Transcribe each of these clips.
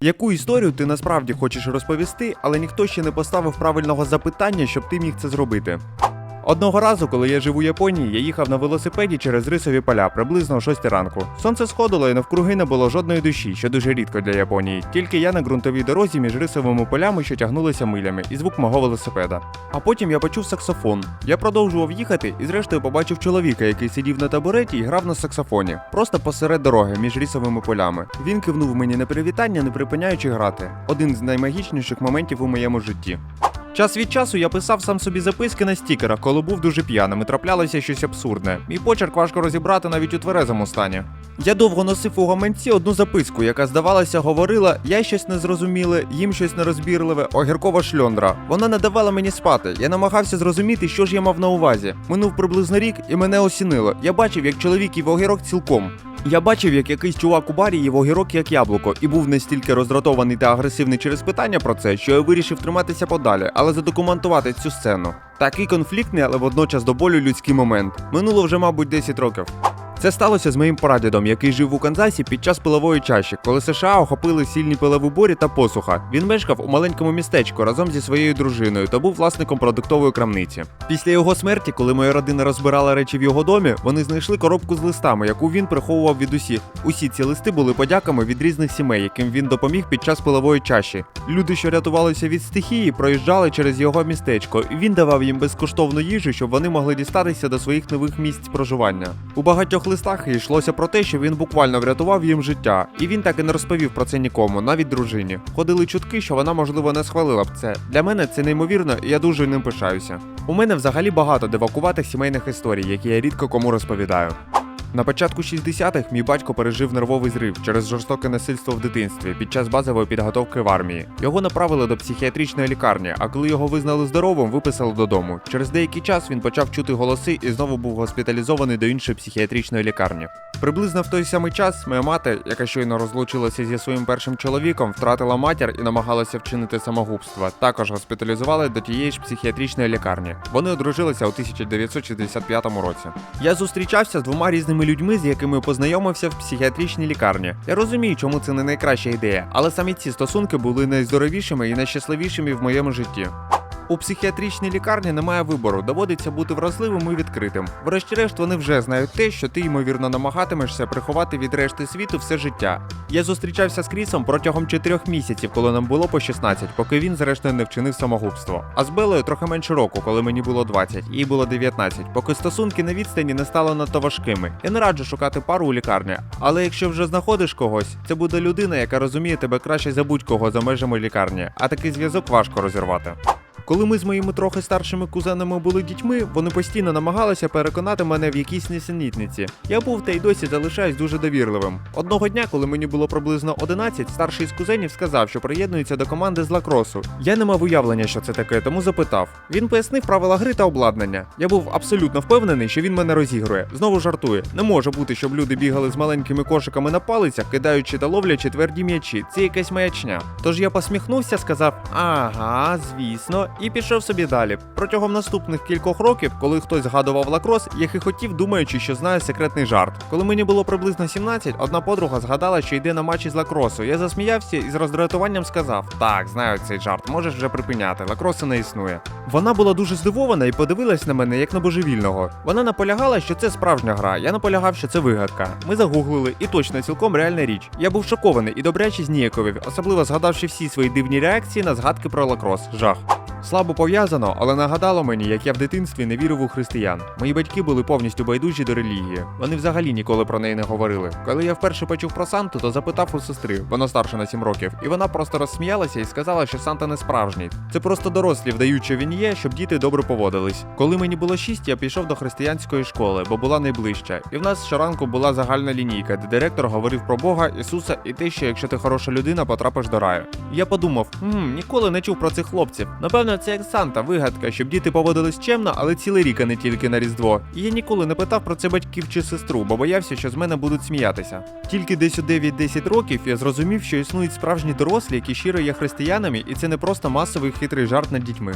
Яку історію ти насправді хочеш розповісти, але ніхто ще не поставив правильного запитання, щоб ти міг це зробити? Одного разу, коли я жив у Японії, я їхав на велосипеді через рисові поля приблизно о 6 ранку. Сонце сходило і навкруги не було жодної душі, що дуже рідко для Японії. Тільки я на ґрунтовій дорозі між рисовими полями, що тягнулися милями, і звук мого велосипеда. А потім я почув саксофон. Я продовжував їхати і зрештою побачив чоловіка, який сидів на табуреті і грав на саксофоні, просто посеред дороги між рісовими полями. Він кивнув мені на привітання, не припиняючи грати. Один з наймагічніших моментів у моєму житті. Час від часу я писав сам собі записки на стікерах, коли був дуже п'яним і траплялося щось абсурдне. Мій почерк важко розібрати навіть у тверезому стані. Я довго носив у гаманці одну записку, яка, здавалося, говорила: я щось незрозуміле, їм щось нерозбірливе, огіркова шльондра. Вона не давала мені спати. Я намагався зрозуміти, що ж я мав на увазі. Минув приблизно рік, і мене осінило. Я бачив, як чоловік їв огірок цілком. Я бачив, як якийсь чувак у барі їв огірок як яблуко, і був настільки роздратований та агресивний через питання про це, що я вирішив триматися подалі, але задокументувати цю сцену. Такий конфліктний, але водночас до болю людський момент. Минуло вже, мабуть, 10 років. Це сталося з моїм прадідом, який жив у Канзасі під час пилової чаші, коли США охопили сильні пилові бурі та посуха. Він мешкав у маленькому містечку разом зі своєю дружиною та був власником продуктової крамниці. Після його смерті, коли моя родина розбирала речі в його домі, вони знайшли коробку з листами, яку він приховував від усіх. Усі ці листи були подяками від різних сімей, яким він допоміг під час пилової чаші. Люди, що рятувалися від стихії, проїжджали через його містечко, і він давав їм безкоштовну їжу, щоб вони могли дістатися до своїх нових місць проживання. У багатьох листах йшлося про те, що він буквально врятував їм життя, і він так і не розповів про це нікому, навіть дружині. Ходили чутки, що вона можливо не схвалила б це. Для мене це неймовірно, і я дуже ним пишаюся. У мене взагалі багато дивакуватих сімейних історій, які я рідко кому розповідаю. На початку 60-х мій батько пережив нервовий зрив через жорстоке насильство в дитинстві під час базової підготовки в армії. Його направили до психіатричної лікарні, а коли його визнали здоровим, виписали додому. Через деякий час він почав чути голоси і знову був госпіталізований до іншої психіатричної лікарні. Приблизно в той самий час моя мати, яка щойно розлучилася зі своїм першим чоловіком, втратила матір і намагалася вчинити самогубство. Також госпіталізували до тієї ж психіатричної лікарні. Вони одружилися у 1965 році. Я зустрічався з двома різними людьми, з якими познайомився в психіатричній лікарні. Я розумію, чому це не найкраща ідея, але саме ці стосунки були найздоровішими і найщасливішими в моєму житті. У психіатричній лікарні немає вибору, доводиться бути вразливим і відкритим. Врешті-решт, вони вже знають те, що ти ймовірно намагатимешся приховати від решти світу все життя. Я зустрічався з Крісом протягом 4 місяців, коли нам було по 16, поки він зрештою не вчинив самогубство. А з Белою трохи менше року, коли мені було 20, їй було 19, поки стосунки на відстані не стали надто важкими. Я не раджу шукати пару у лікарні, але якщо вже знаходиш когось, це буде людина, яка розуміє тебе краще за будь-кого за межами лікарні, а такий зв'язок важко розірвати. Коли ми з моїми трохи старшими кузенами були дітьми, вони постійно намагалися переконати мене в якійсь несенітниці. Я був та й досі залишаюсь дуже довірливим. Одного дня, коли мені було приблизно 11, старший з кузенів сказав, що приєднується до команди з лакросу. Я не мав уявлення, що це таке, тому запитав. Він пояснив правила гри та обладнання. Я був абсолютно впевнений, що він мене розігрує. Знову жартує. Не може бути, щоб люди бігали з маленькими кошиками на палицях, кидаючи та ловлячи тверді м'ячі. Це якась маячня. Тож я посміхнувся, сказав: Ага, звісно, і пішов собі далі. Протягом наступних кількох років, коли хтось згадував лакрос, я хихотів, думаючи, що знаю секретний жарт. Коли мені було приблизно 17, одна подруга згадала, що йде на матч із лакросу. Я засміявся і з роздратуванням сказав: Так, знаю цей жарт, можеш вже припиняти, лакросу не існує. Вона була дуже здивована і подивилась на мене як на божевільного. Вона наполягала, що це справжня гра. Я наполягав, що це вигадка. Ми загуглили, і точно цілком реальна річ. Я був шокований і добряче зніяковів, особливо згадавши всі свої дивні реакції на згадки про лакрос. Жах. Слабо пов'язано, але нагадало мені, як я в дитинстві не вірив у християн. Мої батьки були повністю байдужі до релігії. Вони взагалі ніколи про неї не говорили. Коли я вперше почув про Санту, то запитав у сестри, вона старша на 7 років, і вона просто розсміялася і сказала, що Санта не справжній. Це просто дорослі вдають, що він є, щоб діти добре поводились. Коли мені було 6, я пішов до християнської школи, бо була найближча. І в нас щоранку була загальна лінійка, де директор говорив про Бога, Ісуса і те, що якщо ти хороша людина, потрапиш до раю. Я подумав, ніколи не чув про цих хлопців. Напевно, це як Санта, вигадка, щоб діти поводились чемно, але цілий рік, а не тільки на Різдво. І я ніколи не питав про це батьків чи сестру, бо боявся, що з мене будуть сміятися. Тільки десь у 9-10 років я зрозумів, що існують справжні дорослі, які щиро є християнами, і це не просто масовий хитрий жарт над дітьми.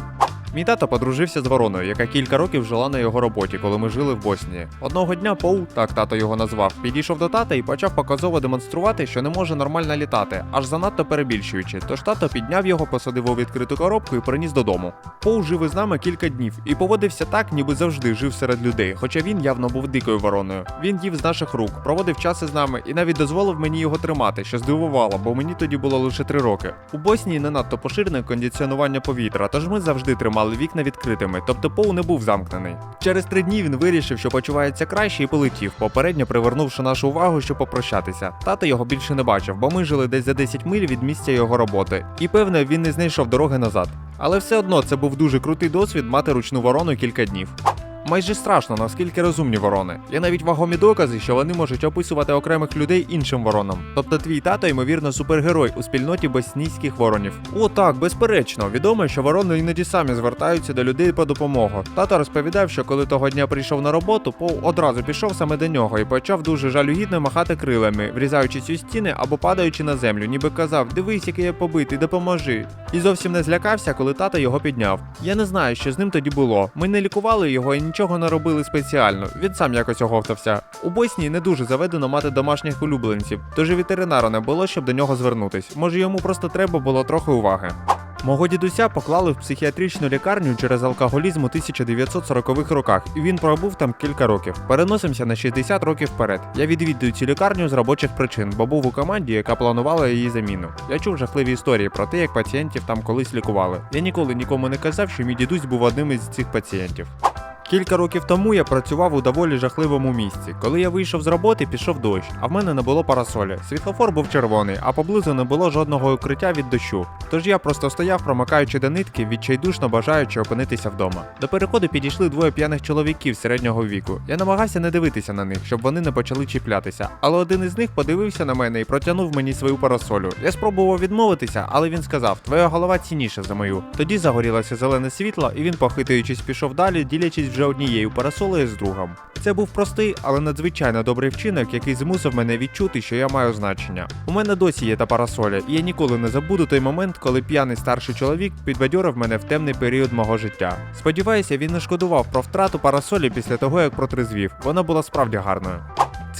Мій тато подружився з вороною, яка кілька років жила на його роботі, коли ми жили в Боснії. Одного дня Пол, так тато його назвав, підійшов до тата і почав показово демонструвати, що не може нормально літати, аж занадто перебільшуючи. Тож тато підняв його, посадив у відкриту коробку і приніс додому. Пол жив із нами кілька днів і поводився так, ніби завжди жив серед людей, хоча він явно був дикою вороною. Він їв з наших рук, проводив час із нами і навіть дозволив мені його тримати, що здивувало, бо мені тоді було лише три роки. У Боснії не надто поширене кондиціонування повітря, тож ми завжди тримали вікна відкритими, тобто Поу не був замкнений. Через три дні він вирішив, що почувається краще і полетів, попередньо привернувши нашу увагу, щоб попрощатися. Тато його більше не бачив, бо ми жили десь за 10 миль від місця його роботи. І певне, він не знайшов дороги назад. Але все одно це був дуже крутий досвід мати ручну ворону кілька днів. Майже страшно, наскільки розумні ворони. Є навіть вагомі докази, що вони можуть описувати окремих людей іншим воронам. Тобто твій тато, ймовірно, супергерой у спільноті боснійських воронів. О, так, безперечно. Відомо, що ворони іноді самі звертаються до людей по допомогу. Тато розповідав, що коли того дня прийшов на роботу, Пол одразу пішов саме до нього і почав дуже жалюгідно махати крилами, врізаючись у стіни або падаючи на землю, ніби казав: Дивись, який я побитий, допоможи. І зовсім не злякався, коли тато його підняв. Я не знаю, що з ним тоді було. Ми не лікували його і нічого не робили спеціально. Він сам якось оговтався. У Боснії не дуже заведено мати домашніх улюбленців, тож і ветеринара не було, щоб до нього звернутись. Може йому просто треба було трохи уваги. Мого дідуся поклали в психіатричну лікарню через алкоголізм у 1940-х роках, і він пробув там кілька років. Переносимося на 60 років вперед. Я відвідую цю лікарню з робочих причин, бо був у команді, яка планувала її заміну. Я чув жахливі історії про те, як пацієнтів там колись лікували. Я ніколи нікому не казав, що мій дідусь був одним із цих пацієнтів. Кілька років тому я працював у доволі жахливому місці. Коли я вийшов з роботи, пішов дощ, а в мене не було парасолі. Світлофор був червоний, а поблизу не було жодного укриття від дощу. Тож я просто стояв, промикаючи до нитки, відчайдушно бажаючи опинитися вдома. До переходу підійшли двоє п'яних чоловіків середнього віку. Я намагався не дивитися на них, щоб вони не почали чіплятися. Але один із них подивився на мене і протягнув мені свою парасолю. Я спробував відмовитися, але він сказав: Твоя голова цінніша за мою. Тоді загорілося зелене світло, і він, похитуючись, пішов далі, ділячись вже однією парасолею з другом. Це був простий, але надзвичайно добрий вчинок, який змусив мене відчути, що я маю значення. У мене досі є та парасоля, і я ніколи не забуду той момент, коли п'яний старший чоловік підбадьорив мене в темний період мого життя. Сподіваюся, він не шкодував про втрату парасолі після того, як протрезвів. Вона була справді гарною.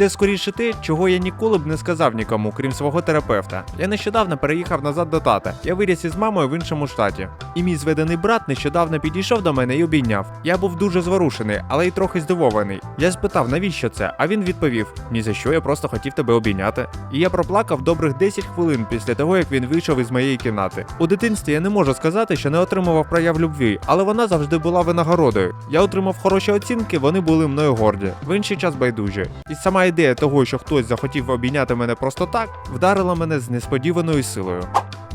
Це скоріше те, чого я ніколи б не сказав нікому, крім свого терапевта. Я нещодавно переїхав назад до тата. Я виріс із мамою в іншому штаті. І мій зведений брат нещодавно підійшов до мене і обійняв. Я був дуже зворушений, але й трохи здивований. Я спитав, навіщо це? А він відповів: ні за що, я просто хотів тебе обійняти. І я проплакав добрих 10 хвилин після того, як він вийшов із моєї кімнати. У дитинстві я не можу сказати, що не отримував прояв любві, але вона завжди була винагородою. Я отримав хороші оцінки, вони були мною горді. В інший час байдужі. І сама ідея того, що хтось захотів обійняти мене просто так, вдарила мене з несподіваною силою.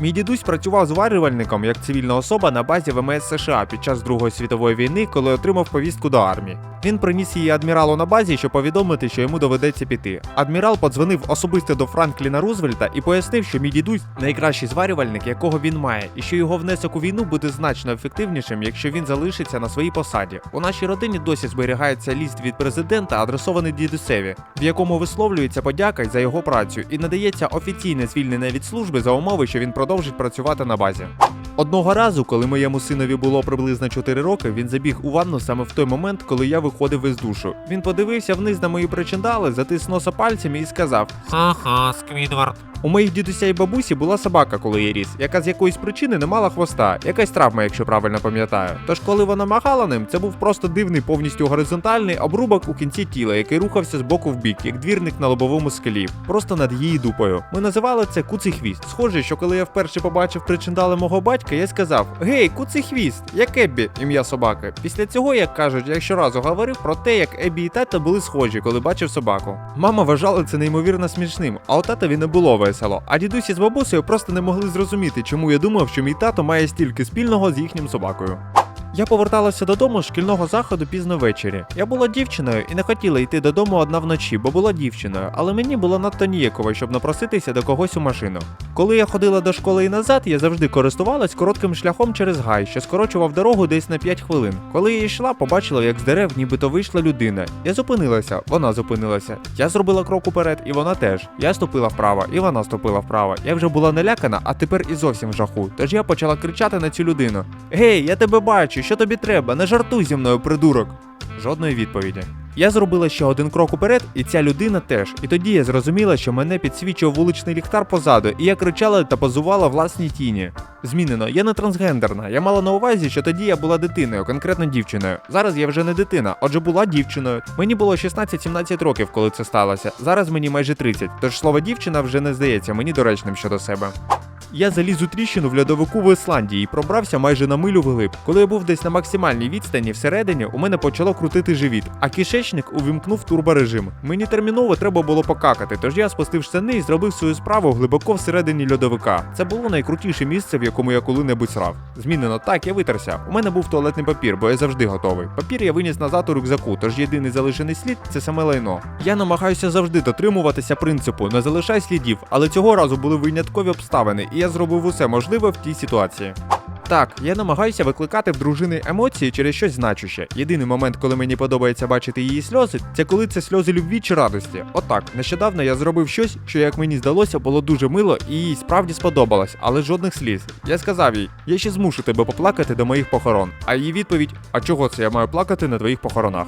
Мій дідусь працював зварювальником як цивільна особа на базі ВМС США під час Другої світової війни, коли отримав повістку до армії. Він приніс її адміралу на базі, щоб повідомити, що йому доведеться піти. Адмірал подзвонив особисто до Франкліна Рузвельта і пояснив, що мій дідусь найкращий зварювальник, якого він має, і що його внесок у війну буде значно ефективнішим, якщо він залишиться на своїй посаді. У нашій родині досі зберігається ліст від президента, адресований дідусеві, в якому висловлюється подяка за його працю і надається офіційне звільнення від служби за умови, що він продовжить працювати на базі. Одного разу, коли моєму синові було приблизно 4 роки, він забіг у ванну саме в той момент, коли я виходив із душу. Він подивився вниз на мої причиндали, затис носа пальцями і сказав: Ха-ха, Сквідвард. У моїх дідуся і бабусі була собака, коли я ріс, яка з якоїсь причини не мала хвоста, якась травма, якщо правильно пам'ятаю. Тож, коли вона махала ним, це був просто дивний, повністю горизонтальний обрубок у кінці тіла, який рухався з боку в бік, як двірник на лобовому скелі, просто над її дупою. Ми називали це куций хвіст. Схоже, що коли я вперше побачив причиндали мого батька, я сказав: Гей, куций хвіст, як Еббі, ім'я собаки. Після цього, як кажуть, я щоразу говорив про те, як Еббі і тато були схожі, коли бачив собаку. Мама вважала це неймовірно смішним, а у татові не було весело. А дідусі з бабусею просто не могли зрозуміти, чому я думав, що мій тато має стільки спільного з їхнім собакою. Я поверталася додому з шкільного заходу пізно ввечері. Я була дівчиною і не хотіла йти додому одна вночі, бо була дівчиною, але мені було надто ніяково, щоб напроситися до когось у машину. Коли я ходила до школи і назад, я завжди користувалась коротким шляхом через гай, що скорочував дорогу десь на 5 хвилин. Коли я йшла, побачила, як з дерев нібито вийшла людина. Я зупинилася, вона зупинилася. Я зробила крок уперед, і вона теж. Я ступила вправо, і вона ступила вправо. Я вже була налякана, а тепер і зовсім в жаху. Тож я почала кричати на цю людину: Гей, я тебе бачу, що тобі треба? Не жартуй зі мною, придурок. Жодної відповіді. Я зробила ще один крок уперед, і ця людина теж. І тоді я зрозуміла, що мене підсвічував вуличний ліхтар позаду, і я кричала та позувала власній тіні. Змінено, я не трансгендерна. Я мала на увазі, що тоді я була дитиною, конкретно дівчиною. Зараз я вже не дитина, отже була дівчиною. Мені було 16-17 років, коли це сталося. Зараз мені майже 30, тож слово дівчина вже не здається мені доречним щодо себе. Я заліз у тріщину в льодовику в Ісландії і пробрався майже на милю вглиб. Коли я був десь на максимальній відстані, всередині у мене почало крутити живіт, а кишечник увімкнув турборежим. Мені терміново треба було покакати, тож я спустив штани і зробив свою справу глибоко всередині льодовика. Це було найкрутіше місце, в якому я коли-небудь срав. Змінено так, я витерся. У мене був туалетний папір, бо я завжди готовий. Папір я виніс назад у рюкзаку, тож єдиний залишений слід це саме лайно. Я намагаюся завжди дотримуватися принципу не залишай слідів, але цього разу були виняткові обставини, і я зробив усе можливе в тій ситуації. Так, я намагаюся викликати в дружини емоції через щось значуще. Єдиний момент, коли мені подобається бачити її сльози, це коли це сльози любві чи радості. Отак, нещодавно я зробив щось, що, як мені здалося, було дуже мило і їй справді сподобалось, але жодних сліз. Я сказав їй, я ще змушу тебе поплакати до моїх похорон. А її відповідь: А чого це я маю плакати на твоїх похоронах?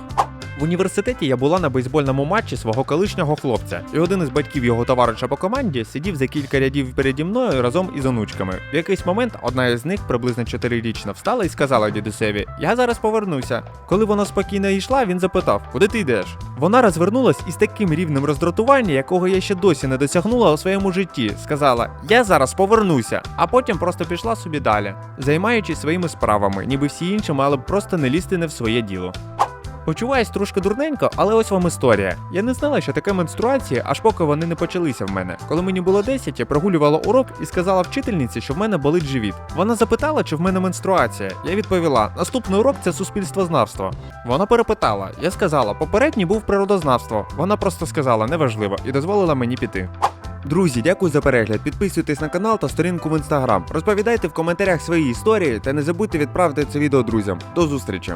В університеті я була на бейсбольному матчі свого колишнього хлопця, і один із батьків його товариша по команді сидів за кілька рядів переді мною разом із онучками. В якийсь момент одна із них, приблизно чотирирічна, встала і сказала дідусеві: Я зараз повернуся. Коли вона спокійно йшла, він запитав, куди ти йдеш? Вона розвернулась із таким рівнем роздратування, якого я ще досі не досягнула у своєму житті. Сказала: Я зараз повернуся, а потім просто пішла собі далі, займаючись своїми справами, ніби всі інші мали б просто не лізти не в своє діло. Почуваюсь трошки дурненько, але ось вам історія. Я не знала, що таке менструація, аж поки вони не почалися в мене. Коли мені було 10, я прогулювала урок і сказала вчительниці, що в мене болить живіт. Вона запитала, чи в мене менструація. Я відповіла: наступний урок це суспільствознавство. Вона перепитала. Я сказала, попередній був природознавство. Вона просто сказала неважливо і дозволила мені піти. Друзі, дякую за перегляд. Підписуйтесь на канал та сторінку в інстаграм. Розповідайте в коментарях свої історії та не забудьте відправити це відео друзям. До зустрічі!